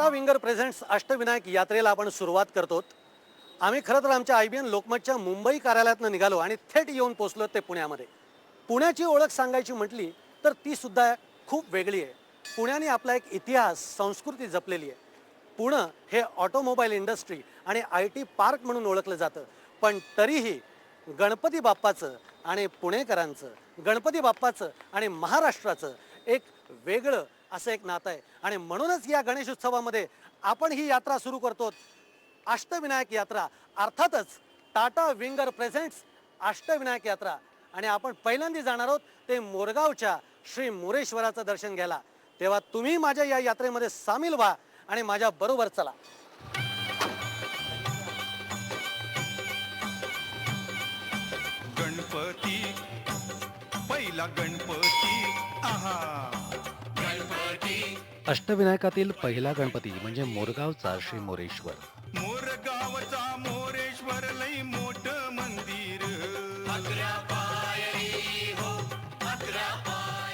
Tata winger presents Ashtavinayak यात्रेला आपण सुरुवात करतो. आम्ही खरं तर आमच्या आय बी एन लोकमतच्या मुंबई कार्यालयातनं निघालो आणि थेट येऊन पोचलो ते पुण्यामध्ये. पुण्याची ओळख सांगायची म्हटली तर ती सुद्धा खूप वेगळी आहे. पुण्याने आपला एक इतिहास संस्कृती जपलेली आहे. पुणं हे ऑटोमोबाईल इंडस्ट्री आणि आय टी पार्क म्हणून ओळखलं जातं. पण तरीही गणपती बाप्पाचं आणि पुणेकरांचं गणपती बाप्पाचं आणि महाराष्ट्राचं एक वेगळं असं एक नातं आहे. आणि म्हणूनच या गणेश उत्सवामध्ये आपण ही यात्रा सुरू करतो. अष्टविनायक यात्रा अर्थातच टाटा विंगर प्रेझेंट्स अष्टविनायक यात्रा. आणि आपण पहिल्यांदा जाणार आहोत ते मोरगावच्या श्री मोरेश्वराचं दर्शन घ्यायला. तेव्हा तुम्ही माझ्या या यात्रेमध्ये सामील व्हा आणि माझ्या बरोबर चला. गणपती पहिला गणपती आहा. अष्टविनायकातील पहिला गणपती म्हणजे मोरगावचा श्री मोरेश्वर. मोरगावचा मोरेश्वर लई मोठ मंदिर. हो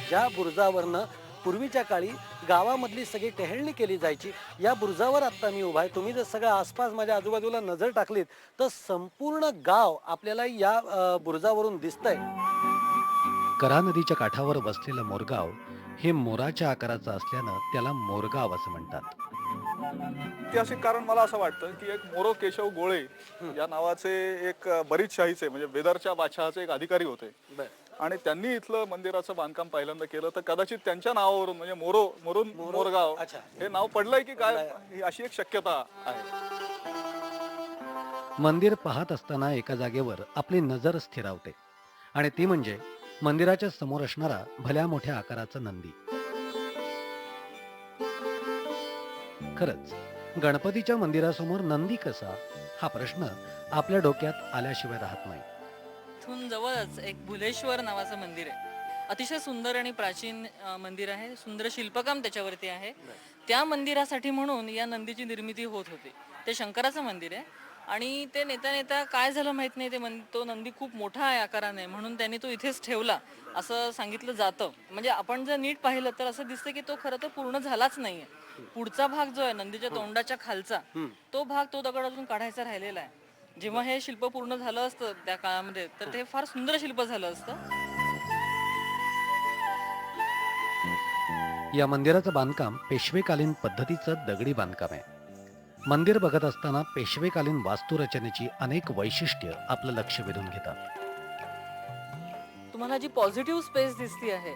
ज्या बुरुजावरनं पूर्वीच्या काळी गावामधली सगळी टहेळणी केली जायची या बुरुजावर आत्ता मी उभा आहे. तुम्ही जर सगळं आसपास माझ्या आजूबाजूला नजर टाकलीत तर संपूर्ण गाव आपल्याला या बुरुजावरून दिसतंय. करा नदीच्या काठावर बसलेलं मोरगाव हे मोराच्या आकाराचं असल्यानं त्याला मोरगाव असं म्हणतात. ऐतिहासिक कारण मला असं वाटतं की एक मोरो केशव गोळे या नावाचे एक बरीच शाहीचे म्हणजे बेदरच्या बादशहाचे एक अधिकारी होते. आणि त्यांनी इथलं मंदिराचं बांधकाम पहिल्यांदा केलं तर कदाचित त्यांच्या नावावरून म्हणजे मोरो मोरून मोरगाव अच्छा. हे नाव पडलंय की काय? ही अशी एक शक्यता आहे. मंदिर पाहत असताना एका जागेवर आपली नजर स्थिरावते. आणि ती म्हणजे मंदिराच्या समोर असणारा भल्या मोठ्या आकाराचा नंदी. खरंच गणपतीच्या मंदिरासमोर नंदी कसा? हा प्रश्न आपल्या डोक्यात आल्याशिवाय राहत नाही. इथून जवळच एक भुलेश्वर नावाचं मंदिर आहे. अतिशय सुंदर आणि प्राचीन मंदिर आहे. सुंदर शिल्पकाम त्याच्यावरती आहे. त्या मंदिरासाठी म्हणून या नंदीची निर्मिती होत होती. ते शंकराचं मंदिर आहे. आणि ते नेता नेता काय झालं माहीत नाही ते तो नंदी खूप मोठा आहे आकाराने म्हणून त्यांनी तो इथेच ठेवला असं सांगितलं जातं. म्हणजे आपण जर नीट पाहिलं तर असं दिसतं की तो खरं तर पूर्ण झालाच नाहीये. पुढचा भाग जो आहे नंदीच्या तोंडाच्या खालचा तो भाग तो दगड अजून काढायचा राहिलेला आहे. जेव्हा हे शिल्प पूर्ण झालं असतं त्या काळामध्ये तर ते फार सुंदर शिल्प झालं असतं. या मंदिराचं बांधकाम पेशवेकालीन पद्धतीचं दगडी बांधकाम आहे. मंदिर बघत असताना पेशवेकालीन वास्तुरचनेची अनेक वैशिष्ट्य आपलं लक्ष वेधून घेतात. तुम्हाला जी पॉझिटिव्ह स्पेस दिसती आहे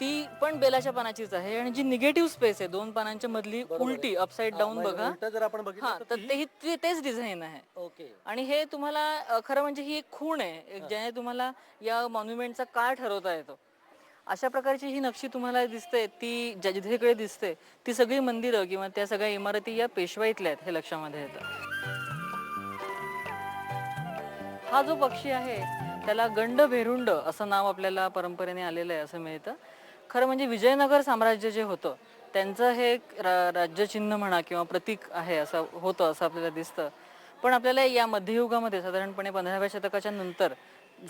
ती पण बेलाच्या पानाचीच आहे आणि जी निगेटिव्ह स्पेस आहे दोन पानांच्या मधली उलटी अपसाइड डाऊन बघा. जर आपण हा तर ते ते- तेच डिझाईन आहे. ओके. आणि हे तुम्हाला खरं म्हणजे ही एक खूण आहे ज्याने तुम्हाला या मॉन्युमेंटचा काळ ठरवता येतो. अशा प्रकारची ही नक्षी तुम्हाला दिसते ती ज्या जिथेकडे दिसते ती सगळी मंदिरं किंवा त्या सगळ्या इमारती या पेशवाईतल्या आहेत हे लक्षामध्ये येतं. हा जो पक्षी आहे त्याला गंड भेरुंड असं नाव आपल्याला परंपरेने आलेलं आहे असं मिळतं. खरं म्हणजे विजयनगर साम्राज्य जे होतं त्यांचं हे एक रा राज्यचिन्ह म्हणा किंवा प्रतीक आहे असं होतं असं आपल्याला दिसतं. पण आपल्याला या मध्ययुगामध्ये साधारणपणे पंधराव्या शतकाच्या नंतर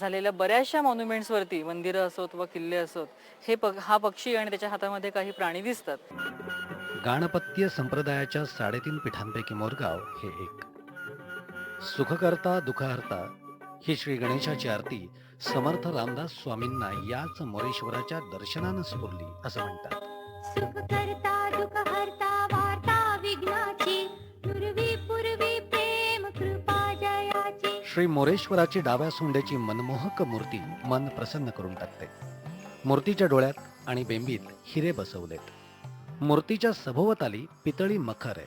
झालेल्या बऱ्याचशा मॉन्युमेंट्सवरती मंदिरं असोत व किल्ले असोत हे प हा पक्षी आणि त्याच्या हातामध्ये काही प्राणी दिसतात. गाणपत्य संप्रदायाच्या साडेतीन पीठांपैकी मोरगाव हे एक. सुखकर्ता दुःखहर्ता ही श्री गणेशाची आरती समर्थ रामदास स्वामींना याच मोरेश्वराच्या दर्शनानं स्फुरली असं म्हणतात. सुख करता श्री मोरेश्वराची डाव्या सोंड्याची मनमोहक मूर्ती मन प्रसन्न करून टाकते. मूर्तीच्या डोळ्यात आणि बेंबीत हिरे बसवलेत. मूर्तीच्या सभोवताली पितळी मखर आहे.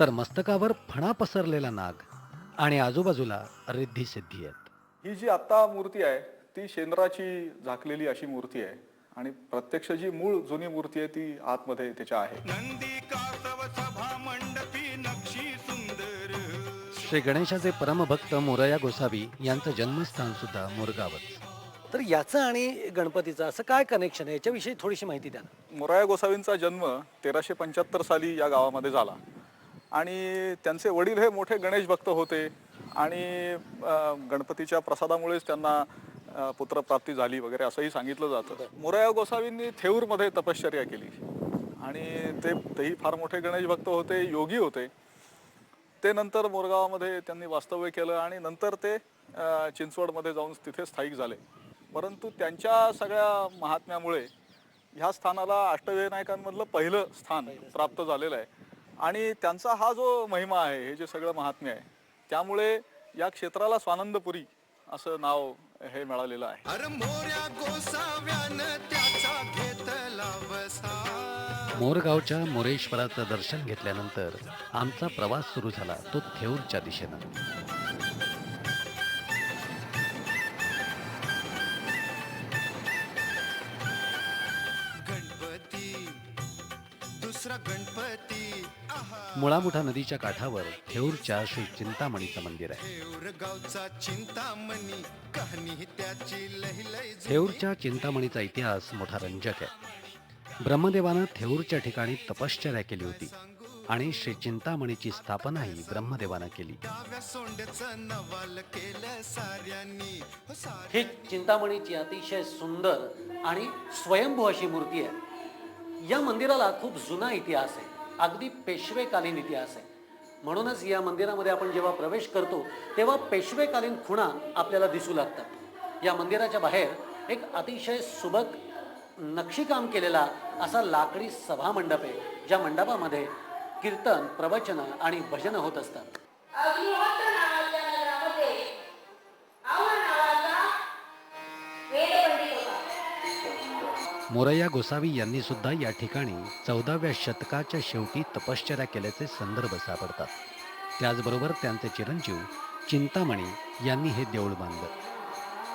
तर मस्तकावर फणा पसरलेला नाग आणि आजूबाजूला रिद्धी सिद्धी आहेत. ही जी आत्ता मूर्ती आहे ती शेंद्राची झाकलेली अशी मूर्ती आहे. आणि प्रत्यक्ष जी मूळ जुनी मूर्ती आहे ती आतमध्ये त्याच्या आहे. श्री गणेशाचे परमभक्त मोरया गोसावी यांचं जन्मस्थान सुद्धा मोरगावच. तर याचं आणि गणपतीचं असं काय कनेक्शन आहे? याच्याविषयी थोडीशी माहिती द्या मोराया गोसावींचा जन्म तेराशे पंच्याहत्तर साली या गावामध्ये झाला. आणि त्यांचे वडील हे मोठे गणेश भक्त होते. आणि गणपतीच्या प्रसादामुळेच त्यांना पुत्रप्राप्ती झाली वगैरे असंही सांगितलं जातं. मोराया गोसावींनी थेऊरमध्ये तपश्चर्या केली. आणि ते तेही फार मोठे गणेश भक्त होते योगी होते. ते नंतर मोरगावामध्ये त्यांनी वास्तव्य केलं आणि नंतर ते चिंचवडमध्ये जाऊन तिथे स्थायिक झाले. परंतु त्यांच्या सगळ्या महात्म्यामुळे ह्या स्थानाला अष्टविनायकांमधलं पहिलं स्थान प्राप्त झालेलं आहे. आणि त्यांचा हा जो महिमा आहे हे जे सगळं महात्म्य आहे त्यामुळे या क्षेत्राला स्वानंदपुरी असं नाव हे मिळालेलं आहे. मोरगावच्या मोरेश्वराचं दर्शन घेतल्यानंतर आमचा प्रवास सुरू झाला तो थेऊरच्या दिशेनं. मुळामुठा नदीच्या काठावर थेऊरच्या श्री चिंतामणीचं मंदिर आहे. थेऊरच्या चिंतामणीचा इतिहास मोठा रंजक आहे. ब्रह्मदेवानं थेऊरच्या ठिकाणी तपश्चर्या केली होती आणि श्री चिंतामणीची स्थापनाही ब्रह्मदेवानं केली. डाव्या साऱ्यांनी ही चिंतामणीची अतिशय सुंदर आणि स्वयंभू अशी मूर्ती आहे. या मंदिराला खूप जुना इतिहास आहे. अगदी पेशवेकालीन इतिहास आहे. म्हणूनच या मंदिरामध्ये आपण जेव्हा प्रवेश करतो तेव्हा पेशवेकालीन खुणा आपल्याला दिसू लागतात. या मंदिराच्या बाहेर एक अतिशय सुबक नक्षीकाम केलेला असा लाकडी सभा मंडप आहे ज्या मंडपामध्ये कीर्तन प्रवचन आणि भजन होत असतात. मोरया गोसावी यांनी सुद्धा या ठिकाणी चौदाव्या शतकाच्या शेवटी तपश्चर्या केल्याचे संदर्भ सापडतात. त्याचबरोबर त्यांचे चिरंजीव चिंतामणी यांनी हे देऊळ बांधलं.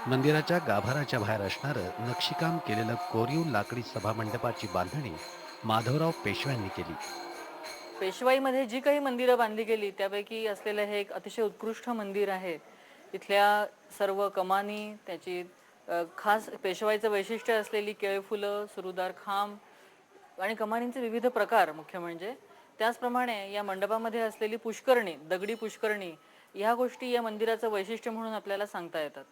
मंदिराच्या गाभाराच्या बाहेर असणारं नक्षीकाम केलेलं कोरीव लाकडी सभामंडपाची बांधणी माधवराव पेशव्यांनी केली. पेशवाईमध्ये जी काही मंदिरं बांधली गेली त्यापैकी असलेलं हे एक अतिशय उत्कृष्ट मंदिर आहे. इथल्या सर्व कमानी त्याची अ, खास पेशवाईचं वैशिष्ट्य असलेली केळफुलं सुरुदार खांब आणि कमानींचे विविध प्रकार मुख्य म्हणजे. त्याचप्रमाणे या मंडपामध्ये असलेली पुष्करणी दगडी पुष्करणी ह्या गोष्टी या मंदिराचं वैशिष्ट्य म्हणून आपल्याला सांगता येतात.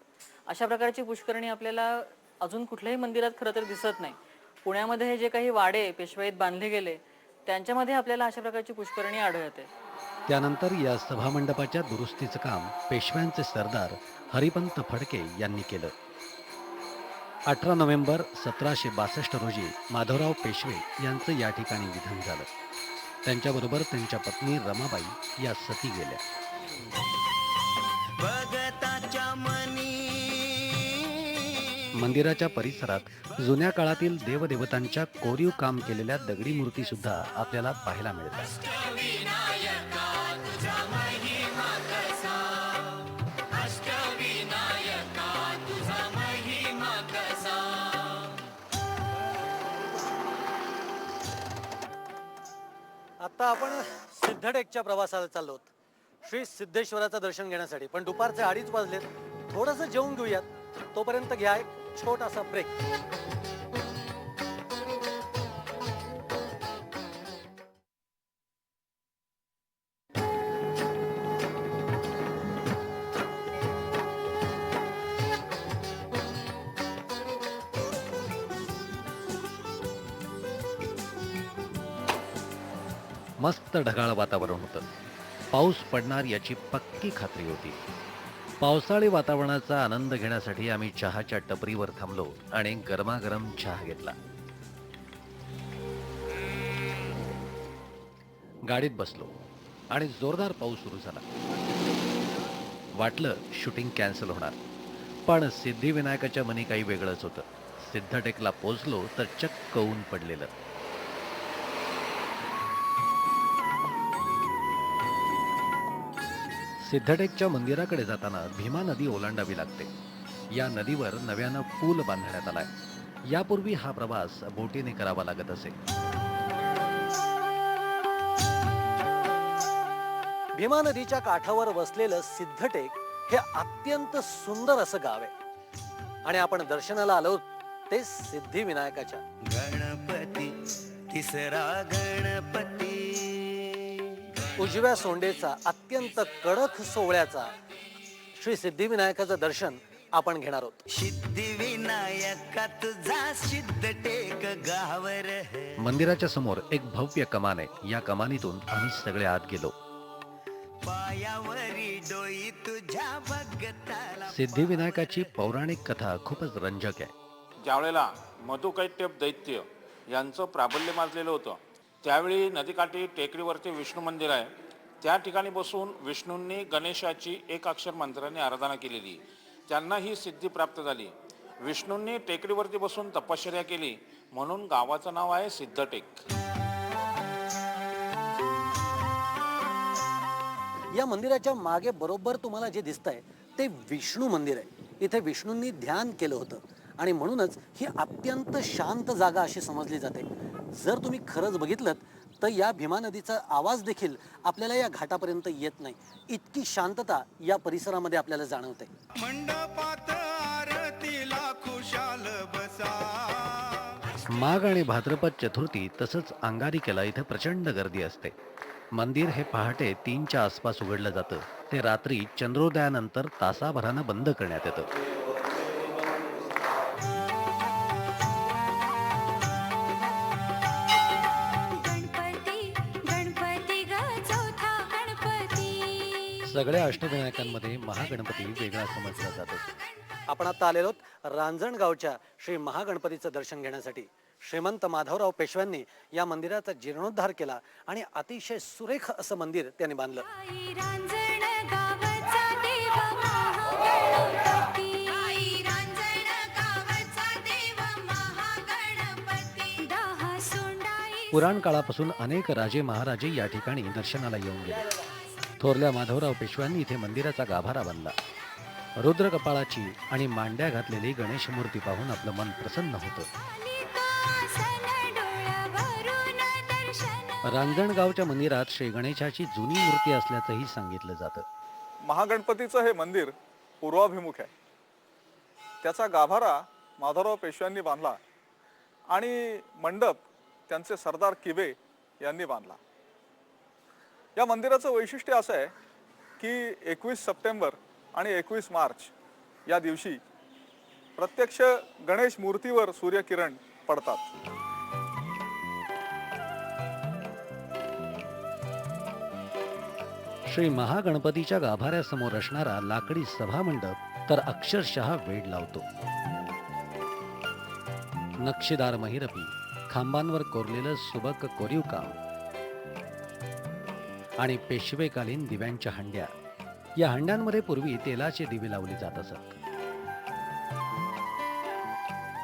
अशा प्रकारची पुष्करणी आपल्याला अजून कुठल्याही मंदिरात खरं तर दिसत नाही. पुण्यामध्ये हे जे काही वाडे पेशवाईत बांधले गेले त्यांच्यामध्ये आपल्याला अशा प्रकारची पुष्करणी आढळते. त्यानंतर या सभामंडपाच्या दुरुस्तीचं काम पेशव्यांचे सरदार हरिपंत फडके यांनी केलं. अठरा नोव्हेंबर सतराशे बासष्ट रोजी माधवराव पेशवे यांचं या ठिकाणी निधन झालं. त्यांच्याबरोबर त्यांच्या पत्नी रमाबाई या सती गेल्या. मंदिराच्या परिसरात जुन्या काळातील देवदेवतांच्या कोरीव काम केलेल्या दगडी मूर्ती सुद्धा आपल्याला पाहायला मिळतात. आता आपण सिद्धटेकच्या प्रवासाला चाललो आहोत. श्री सिद्धेश्वराचं दर्शन घेण्यासाठी. पण दुपारचे अडीच वाजलेत. थोडंसं जेवून घेऊयात. तोपर्यंत घ्या एक छोटासा ब्रेक मस्त ढगाळ वातावरण होतं. पाऊस पडणार याची पक्की खात्री होती. पावसाळी वातावरणाचा आनंद घेण्यासाठी आम्ही चहाच्या टपरीवर थांबलो आणि गरमागरम चहा घेतला. गाडीत बसलो आणि जोरदार पाऊस सुरू झाला. वाटलं शूटिंग कॅन्सल होणार पण सिद्धिविनायकाच्या मनी काही वेगळंच होतं. सिद्धटेकला पोचलो तर चक्क ऊन पडलेलं. सिद्धटेकच्या मंदिराकडे जाताना भीमा नदी ओलांडावी लागते. या नदीवर नव्यानं पूल बांधण्यात आलाय. यापूर्वी हा प्रवास बोटीने करावा लागत असे. भीमा नदीच्या काठावर वसलेलं सिद्धटेक हे अत्यंत सुंदर असं गाव आहे. आणि आपण दर्शनाला आलो ते सिद्धिविनायकाच्या. गणपती तिसरा गणपती उजव्या सोंडेचा अत्यंत कडक सोहळ्याचा श्री सिद्धिविनायकाचं दर्शन आपण घेणार आहोत. सिद्धिविनायका तुझा सिद्ध टेक गावर मंदिराच्या समोर एक भव्य कमान आहे. या कमानीतून आम्ही सगळे आत गेलो. पायावरी डोई तुझ्या भगताला सिद्धिविनायकाची पौराणिक कथा खूपच रंजक आहे. ज्यावेळेला मधुकैट्यप दैत्य यांचं प्राबल्य माजलेलं होतं त्यावेळी नदीकाठी टेकडीवरती विष्णू मंदिर आहे. त्या ठिकाणी बसून विष्णूंनी गणेशाची एक अक्षर मंत्राने आराधना केलेली. त्यांना ही सिद्धी प्राप्त झाली. विष्णूंनी टेकडीवरती बसून तपश्चर्या केली. म्हणून गावाचं नाव आहे सिद्धटेक. या मंदिराच्या मागे बरोबर तुम्हाला जे दिसतंय ते विष्णू मंदिर आहे. इथे विष्णूंनी ध्यान केलं होतं. आणि म्हणूनच ही अत्यंत शांत जागा अशी समजली जाते. जर तुम्ही खरंच बघितलं तर या भीमा नदीचा आवाज देखील आपल्याला या घाटापर्यंत येत नाही. इतकी शांतता या परिसरामध्ये आपल्याला जाणवते. मंडपात आरतीला खुशाल बसा. माघ आणि भाद्रपद चतुर्थी तसंच अंगारिकेला इथे प्रचंड गर्दी असते. मंदिर हे पहाटे तीनच्या आसपास उघडलं जातं. ते रात्री चंद्रोदयानंतर तासाभरानं बंद करण्यात येतं. सगळ्या अष्टविनायकांमध्ये महागणपती वेगळा समजला जातो. आपण आता आलेलो आहोत रांजणगावच्या श्री महागणपतीचं दर्शन घेण्यासाठी. श्रीमंत माधवराव पेशव्यांनी या मंदिराचा जीर्णोद्धार केला आणि अतिशय सुरेख असं मंदिर त्यांनी बांधलं. पुराण काळापासून अनेक राजे महाराजे या ठिकाणी दर्शनाला येऊन गेले. थोरल्या माधवराव पेशव्यांनी इथे मंदिराचा गाभारा बांधला. रुद्र कपाळाची आणि मांड्या घातलेली गणेश मूर्ती पाहून आपलं मन प्रसन्न होतं. रांगणगावच्या रांजणगावच्या मंदिरात श्री गणेशाची जुनी मूर्ती असल्याचंही सांगितलं जातं. महागणपतीचं हे मंदिर पूर्वाभिमुख आहे. त्याचा गाभारा माधवराव पेशव्यांनी बांधला आणि मंडप त्यांचे सरदार किबे यांनी बांधला. या मंदिराचं वैशिष्ट्य असं आहे की एकवीस सप्टेंबर आणि एकवीस मार्च या दिवशी प्रत्यक्ष गणेश मूर्तीवर सूर्यकिरण पडतात. श्री महागणपतीच्या गाभाऱ्यासमोर असणारा लाकडी सभामंडप तर अक्षरशः वेड लावतो. नक्षीदार महिरपी खांबांवर कोरलेलं सुबक कोरीव काम आणि पेशवेकालीन दिव्यांच्या हंड्या. या हंड्यांमध्ये पूर्वी तेलाचे दिवे लावले जात असत.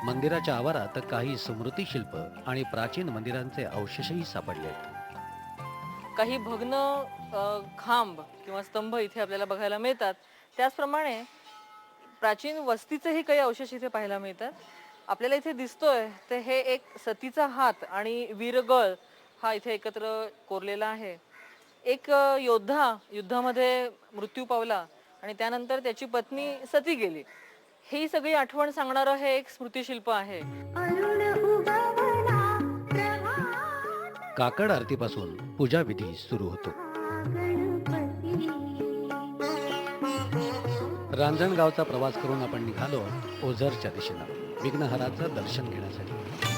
मंदिराच्या आवारात काही स्मृती शिल्प आणि प्राचीन मंदिरांचे अवशेषही सापडले आहेत. काही भग्न खांब किंवा स्तंभ इथे आपल्याला बघायला मिळतात. त्याचप्रमाणे प्राचीन वस्तीचेही काही अवशेष इथे पाहायला मिळतात. आपल्याला इथे दिसतोय तर हे एक सतीचा हात आणि वीरगळ हा इथे एकत्र कोरलेला आहे. एक योद्धा युद्धामध्ये मृत्यू पावला आणि त्यानंतर त्याची पत्नी सती गेली. ही सगळी आठवण सांगणारं हे एक स्मृतिशिल्प आहे. काकड आरतीपासून पूजा विधी सुरू होतो. रांजणगावचा प्रवास करून आपण निघालो ओझरच्या दिशेनं. विघ्नहराचं दर्शन घेण्यासाठी.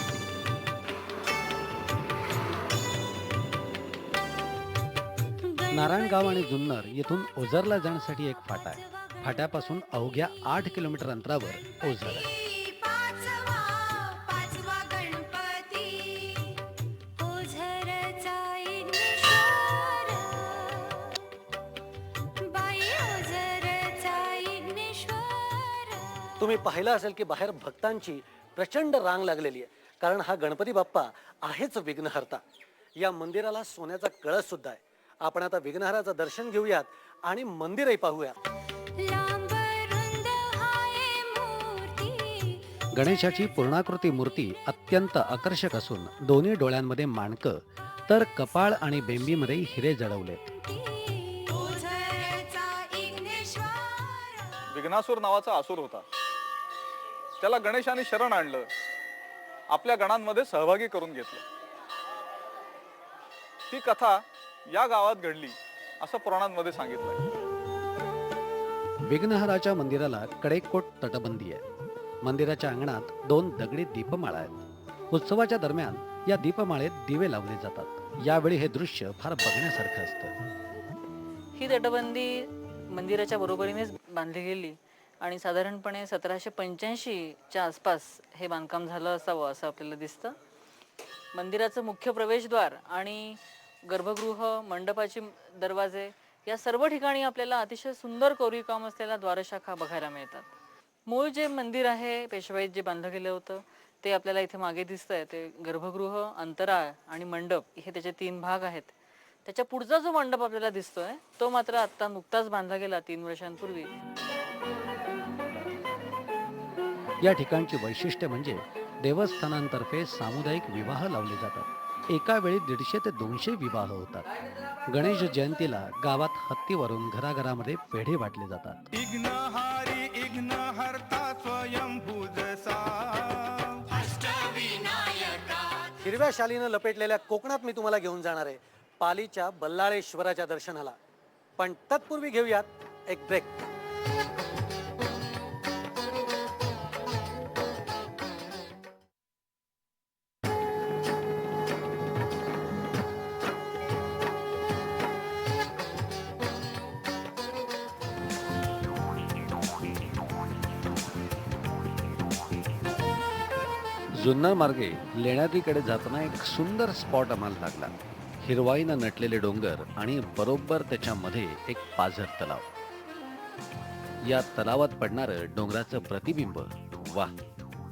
नारायणगाव आणि जुन्नर येथून ओझरला जाण्यासाठी एक फाटा आहे. फाट्यापासून अवघ्या आठ किलोमीटर अंतरावर ओझर आहे. तुम्ही पाहिलं असेल की बाहेर भक्तांची प्रचंड रांग लागलेली आहे. कारण हा गणपती बाप्पा आहेच विघ्नहर्ता. या मंदिराला सोन्याचा कळस सुद्धा आहे. आपण आता विघ्नहराचं दर्शन घेऊयात आणि मंदिरही पाहूया गणेशाची पूर्णाकृती मूर्ती अत्यंत आकर्षक असून दोन्ही डोळ्यांमध्ये माणकं तर कपाळ आणि बेंबीमध्ये हिरे जडवलेत. विघ्नासूर नावाचा असुर होता. त्याला गणेशाने शरण आणलं. आपल्या गणांमध्ये सहभागी करून घेतलं. ती कथा या गावात घडली असं पुराणांमध्ये सांगितलंय विघ्नहराच्या मंदिराला कडेकोट तटबंदी आहे. मंदिराच्या अंगणात दोन दगडी दीपमाळा आहेत. उत्सवाच्या दरम्यान या दीपमाळेत दिवे लावले जातात. यावेळी हे दृश्य फार बघण्यासारखं असतं. ही तटबंदी मंदिराच्या बरोबरीनेच बांधली गेली आणि साधारणपणे सतराशे पंच्याऐंशीच्या आसपास हे बांधकाम झालं असावं असं आपल्याला दिसतं. मंदिराचं मुख्य प्रवेशद्वार आणि गर्भगृह मंडपाचे दरवाजे या सर्व ठिकाणी आपल्याला अतिशय सुंदर कोरीवकाम असलेल्या द्वारशाखा बघायला मिळतात. मूळ जे मंदिर आहे पेशवाईत जे बांधलं गेलं होतं ते आपल्याला इथे मागे दिसतंय. ते गर्भगृह अंतराळ आणि मंडप हे त्याचे तीन भाग आहेत. त्याच्या पुढचा जो मंडप आपल्याला दिसतोय तो मात्र आता नुकताच बांधला गेला तीन वर्षांपूर्वी. या ठिकाणची वैशिष्ट्य म्हणजे देवस्थानांतर्फे सामुदायिक विवाह लावले जातात. एका वेळी दीडशे ते दोनशे विवाह होतात. गणेश जयंतीला गावात हत्तीवरून घराघरामध्ये पेढे वाटले जातात. हिरव्या शालीनं लपेटलेल्या कोकणात मी तुम्हाला घेऊन जाणार आहे. पालीच्या बल्लाळेश्वराच्या दर्शनाला. पण तत्पूर्वी घेऊयात एक ब्रेक जुन्नर मार्गे लेण्याद्रीकडे जाताना एक सुंदर स्पॉट आम्हाला लागला. हिरवाईनं नटलेले डोंगर आणि बरोबर त्याच्यामध्ये एक पाझर तलाव. या तलावात पडणारं डोंगराचं प्रतिबिंब वा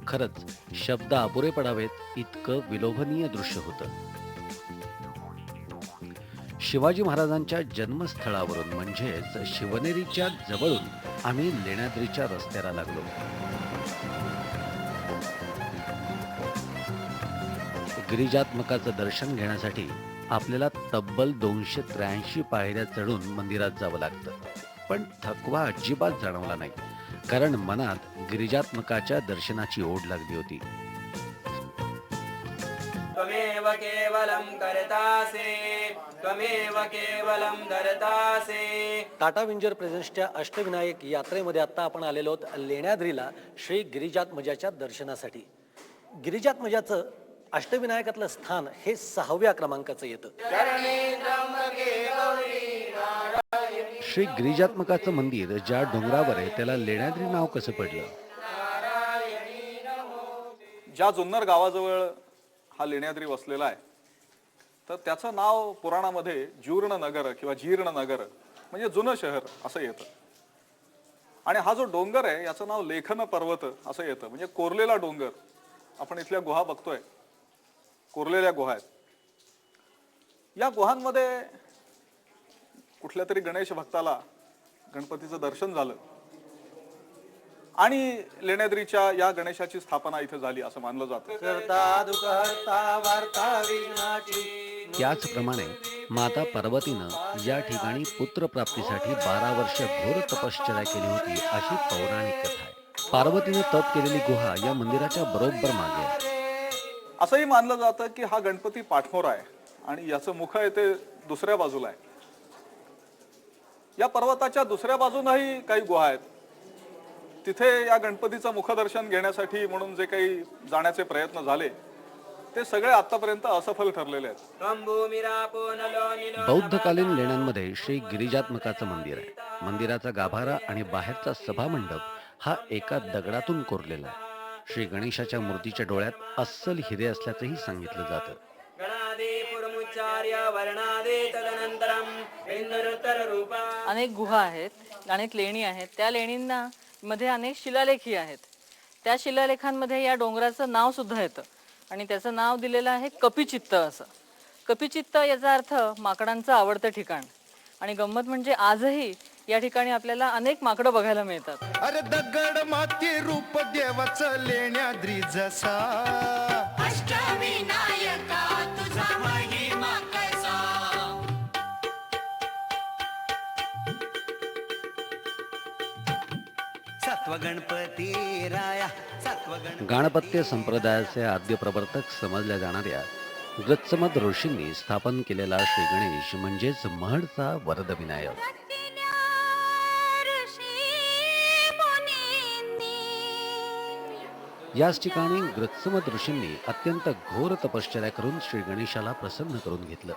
खरंच शब्द अपुरे पडावेत इतकं विलोभनीय दृश्य होतं. शिवाजी महाराजांच्या जन्मस्थळावरून म्हणजेच शिवनेरीच्या जवळून आम्ही लेण्याद्रीच्या रस्त्याला लागलो. गिरिजात्मकाचं दर्शन घेण्यासाठी आपल्याला तब्बल दोनशे त्र्याऐंशी पायऱ्या चढून मंदिरात जावं लागतं. पण थकवा अजिबात जाणवला नाही कारण मनात गिरिजात्मकाच्या दर्शनाची ओढ लागली होती. त्वमेव केवलं कर्तासि त्वमेव केवलं धर्तासि. टाटा विंजर प्रेझेन्सच्या अष्टविनायक यात्रेमध्ये आता आपण आलेलो आहोत लेण्याद्रीला श्री गिरिजात्मजाच्या दर्शनासाठी. गिरिजात्मजाचं अष्टविनायकातलं स्थान हे सहाव्या क्रमांकाचं येतं. श्री गिरिजात्मकाचं मंदिर ज्या डोंगरावर आहे त्याला लेण्याद्री नाव कसं पडलं? ज्या जुन्नर गावाजवळ हा लेण्याद्री वसलेला आहे तर त्याचं नाव पुराणामध्ये जीर्ण नगर किंवा जीर्ण नगर म्हणजे जुनं शहर असं येतं. आणि हा जो डोंगर आहे याचं नाव लेखन पर्वत असं येतं. म्हणजे कोरलेला डोंगर आपण इथल्या गुहा बघतोय. कोरलेल्या गुहा आहेत. या गुहांमध्ये कुठल्या तरी गणेश भक्ताला गणपतीचं दर्शन झालं. आणि लेण्याद्रीच्या या गणेशाची स्थापना इथे झाली असं मानलं जातं. त्याचप्रमाणे माता पार्वतीनं या ठिकाणी पुत्रप्राप्तीसाठी बारा वर्ष घोर तपश्चर्या केली होती अशी पौराणिक कथा आहे. पार्वतीनं तप केलेली गुहा या मंदिराच्या बरोबर मागे आहे. असंही मानलं जातं की हा गणपती पाठमोरा आहे आणि याचं मुख आहे ते दुसऱ्या बाजूला आहे. या पर्वताच्या दुसऱ्या बाजूनही काही गुहा आहेत. तिथे या गणपतीचं मुखदर्शन घेण्यासाठी म्हणून जे काही जाण्याचे प्रयत्न झाले ते सगळे आतापर्यंत असफल ठरलेले आहेत. बौद्धकालीन लेण्यांमध्ये श्री गिरिजात्मकाचं मंदिर आहे. मंदिराचा गाभारा आणि बाहेरचा सभामंडप हा एका दगडातून कोरलेला आहे. श्री गणेशाच्या मूर्तीच्या डोळ्यात अस्सल हिरे असल्याचंही सांगितलं जातं. अनेक गुहा आहेत अनेक लेणी आहेत. त्या लेणींना मध्ये अनेक शिलालेखी आहेत. त्या शिलालेखांमध्ये या डोंगराचं नाव सुद्धा येतं. आणि त्याचं नाव दिलेलं आहे कपिचित्त असं. कपिचित्त याचा अर्थ माकडांचं आवडतं ठिकाण. आणि गंमत म्हणजे आजही या ठिकाणी आपल्याला अनेक माकडं बघायला मिळतात. अरे दगड माती रूप देवाचं लेण्याद्री जसा. सत्व गणपती राया सत्व गण गाणपत्य संप्रदायाचे आद्य प्रवर्तक समजल्या जाणाऱ्या गृत्समद ऋषींनी स्थापन केलेला श्री गणेश म्हणजेच महडचा वरद याच ठिकाणी ग्रत्समत ऋषींनी अत्यंत घोर तपश्चर्या करून श्री गणेशाला प्रसन्न करून घेतलं.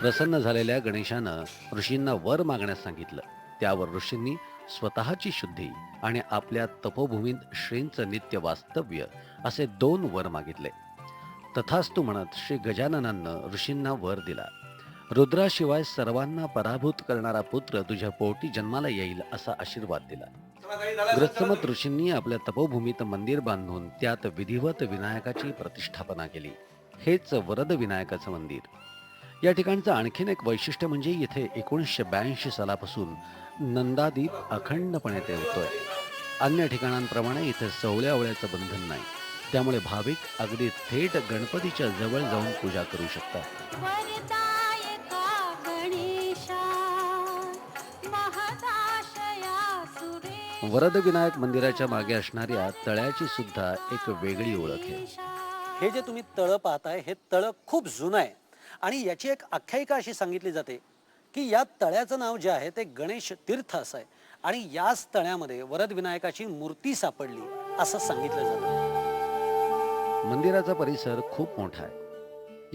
प्रसन्न झालेल्या गणेशानं ऋषींना वर मागण्यास सांगितलं. त्यावर ऋषींनी स्वतःची शुद्धी आणि आपल्या तपोभूमीत श्रींचं नित्य वास्तव्य असे दोन वर मागितले. तथास्तु म्हणत श्री गजाननानं ऋषींना वर दिला. रुद्राशिवाय सर्वांना पराभूत करणारा पुत्र तुझ्या पोटी जन्माला येईल असा आशीर्वाद दिला. ग्रस्थमत ऋषींनी आपल्या तपोभूमीत मंदिर बांधून त्यात विधिवत विनायकाची प्रतिष्ठापना केली. हेच वरद विनायकाचं मंदिर. या ठिकाणचं आणखीन एक वैशिष्ट्य म्हणजे इथे एकोणीसशे ब्याऐंशी सालापासून नंदादीप अखंडपणे तेवतोय अन्य ठिकाणांप्रमाणे इथे सवळ्यावळ्याचं बंधन नाही. त्यामुळे भाविक अगदी थेट गणपतीच्या जवळ जाऊन पूजा करू शकतात. सुरे वरद विनायक मंदिराच्या मागे असणाऱ्या तळ्याची सुद्धा एक वेगळी ओळख आहे. हे जे तुम्ही तळं पाहताय हे तळं खूप जुनं आहे. आणि याची एक आख्यायिका अशी सांगितली जाते की या तळ्याचं नाव जे आहे ते गणेश तीर्थ असं आहे. आणि याच तळ्यामध्ये वरद विनायकाची मूर्ती सापडली असं सांगितलं जातं. मंदिराचा परिसर खूप मोठा आहे.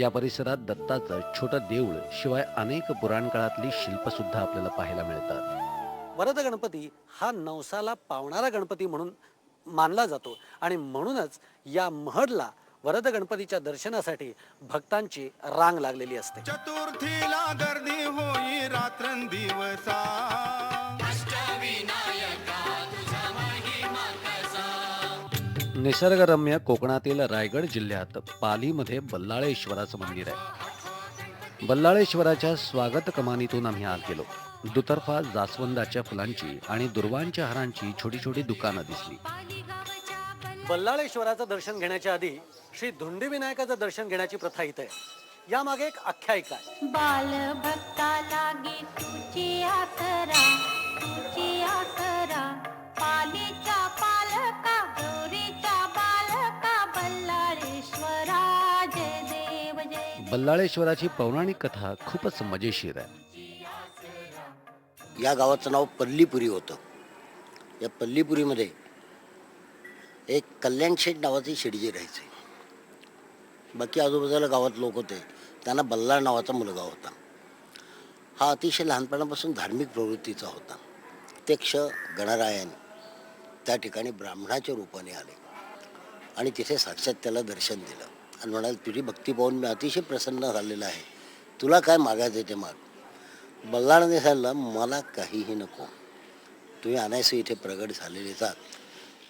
या परिसरात दत्ताचं छोटं देऊळ शिवाय अनेक पुराणकाळातली शिल्प सुद्धा आपल्याला पाहायला मिळतात. वरद गणपती हा नवसाला पावणारा गणपती म्हणून मानला जातो. आणि म्हणूनच या महडला वरद गणपतीच्या दर्शनासाठी भक्तांची रांग लागलेली असते. चतुर्थीला गर्दी होई रात्रंदिवसा. निसर्गरम्य कोकणातील रायगड जिल्ह्यात पालीमध्ये बल्लाळेश्वराचं मंदिर आहे. बल्लाळेश्वराच्या स्वागत कमानीतून आम्ही आत गेलो. दुतर्फा जास्वंदाच्या फुलांची आणि दुर्वांच्या हारांची छोटी छोटी दुकानं दिसली. बल्लाळेश्वराचं दर्शन घेण्याच्या आधी श्री धुंडी विनायकाचं दर्शन घेण्याची प्रथा इथे आहे. यामागे एक आख्यायिका आहे. बाल भक्ता लागे तुझी आसरा तुझी आसरा. पालीच्या पालका गौरीच्या बालका बल्लाळेश्वरा जय देव जय बल्लाळेश्वराची पौराणिक कथा खूपच मजेशीर आहे. या गावाचं नाव पल्लीपुरी होतं. या पल्लीपुरीमध्ये एक कल्याण शेठ नावाचे शेडजी राहायचे. बाकी आजूबाजूला गावात लोक होते. त्यांना बल्लाळ नावाचा मुलगा होता. हा अतिशय लहानपणापासून धार्मिक प्रवृत्तीचा होता. प्रत्यक्ष गणरायाने त्या ठिकाणी ब्राह्मणाच्या रूपाने आले. आणि तिथे साक्षात त्याला दर्शन दिलं. आणि म्हणाल तुझी भक्ती पाहून मी अतिशय प्रसन्न झालेला आहे. तुला काय मागायचं ते माग. बल्लाळने सांगितलं मला काहीही नको. तुम्ही अनायसे इथे प्रगट झालेले जात.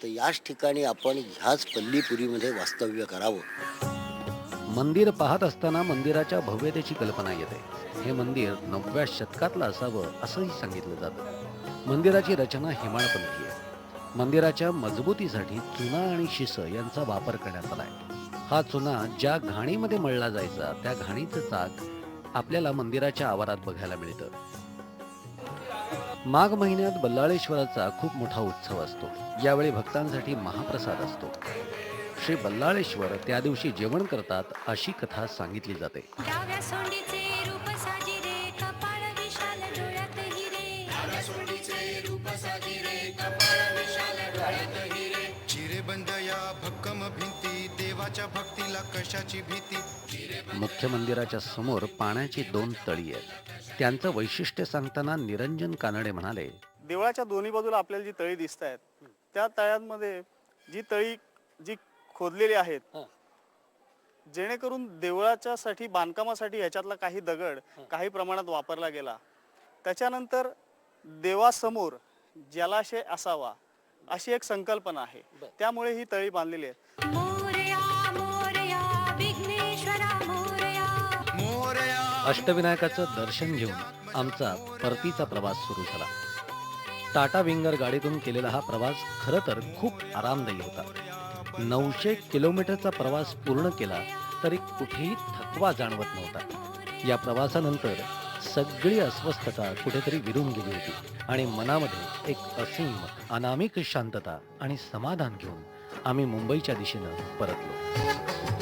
तर याच ठिकाणी आपण ह्याच पल्लीपुरीमध्ये वास्तव्य करावं. मंदिर पाहत असताना मंदिराच्या भव्यतेची कल्पना येते. हे मंदिर नवव्या शतकातलं असावं असंही सांगितलं जातं. मंदिराची रचना हेमाळपंथी आहे. मंदिराच्या मजबूतीसाठी चुना आणि शिस यांचा वापर करण्यात आलाय हा चुना ज्या घाणीमध्ये मळला जायचा त्या घाणीचं चाक आपल्याला मंदिराच्या आवारात बघायला मिळतं. माघ महिन्यात बल्लाळेश्वराचा खूप मोठा उत्सव असतो. यावेळी भक्तांसाठी महाप्रसाद असतो. श्री बल्लाळेश्वर त्या दिवशी जेवण करतात अशी कथा सांगितली जाते. कशाची भीती? मुख्य मंदिराच्या समोर पाण्याची दोन तळी आहेत. त्यांचं वैशिष्ट्य सांगताना निरंजन कानडे म्हणाले देवळाच्या दोन्ही बाजूला आपल्याला जी तळी दिसत आहेत त्या तळ्यांमध्ये जी तळी जी खोदलेली आहेत. जेणेकरून देवळाच्या साठी बांधकामासाठी ह्याच्यातला काही दगड काही प्रमाणात वापरला गेला. त्याच्यानंतर देवासमोर जलाशय असावा अशी एक संकल्पना आहे. त्यामुळे ही तळी बांधलेली आहे. अष्टविनायकाचं दर्शन घेऊन आमचा परतीचा प्रवास सुरू झाला. टाटा विंगर गाडीतून केलेला हा प्रवास खरं तर खूप आरामदायी होता. नऊशे किलोमीटरचा प्रवास पूर्ण केला तरी कुठेही थकवा जाणवत नव्हता. या प्रवासानंतर सगळी अस्वस्थता कुठेतरी विरून गेली होती आणि मनामध्ये एक असीम अनामिक शांतता आणि समाधान घेऊन आम्ही मुंबईच्या दिशेनं परतलो.